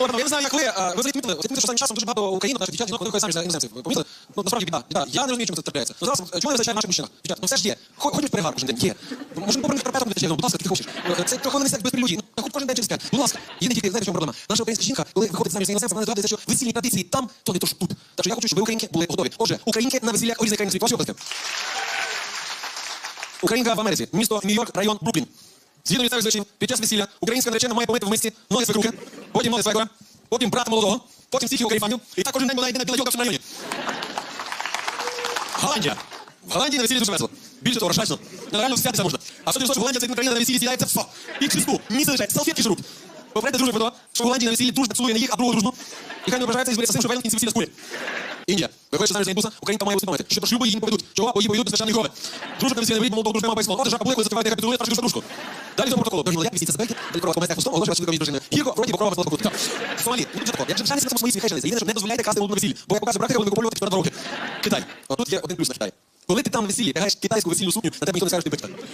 От, ну, я не знаю, як ви, а, ви взагалі помітили, помітили, що останнім часом дуже багато українок, наших дівчат, жінок, вони ходять самі за іноземців. Ви помітили? Ну, насправді біда, біда. Я не розумію, чому це трапляється. Ну, зараз, е, чому не вистачає наших мужчинах? Дівчат, ну все ж є. Хо- Ходять перегар кожен день, є. Може, попри Карпатом не ну, будь ласка, ти хочеш. Е, Це трохи не як безприлюдні. Ну, хоч кожен день через п'ять. Будь ласка. Є не тільки, знаєте, чому проблема? Наша українська жінка, коли виходить заміж за іноземця, вона згадується, що весільні традиції там, то не то ж тут. Так я хочу, щоб ви, українки, були готові. Отже, українки на весіллях у різних країнах світу. Ваші області. Українка в Америці, місто Нью-Йорк, район Бруклін. Згідно місцевих звичаїв, під час весілля українська наречена має помити в мисці ноги свекрухи, потім ноги свекора, потім брата молодого, потім всіх його каріфанів, і так кожен день вона йде на біла йога в цьому районі. Голландія. В Голландії на весіллі дуже весело. Більше того, розшачно. Реально всятися можна. А що ти що Голландія це єдина країна на весіллі сідається все. І крісту, місце лише, салфетки жруть. Попередьте дружби того, що в Голландії на весіллі дружба цілує не їх, а другу дружну. І хай не ображається і збереться тим, що вельми кінці весілля скурі. Індія. Виходить, що заміж за індуса, українка має усвідомити, що до шлюбу її не поведуть. Чого? Бо її поведуть безпечні крови. Дружба на весілля не молодого дружби має байсло. От жака бликує, закриває, капітулує, та дружка. Далі до протоколу. Дожила, як вісіться забейки, далі корова коментар пустом, оголошила чоловіка між дружиною. Гірко, вроді покрова без молоку. В Сомалі, ну дуже тако. Як же шанси на своїй свої свіхайшалися. Єдине, що не дозволяйте красти молоду весіль, бо як покаже брати, коли викуповувати два роки. Китай. Отут є один плюс на Китай. Коли ти там весіллі, тягаєш китайську весільну сукню, на тебе ніхто не скаже, що ти.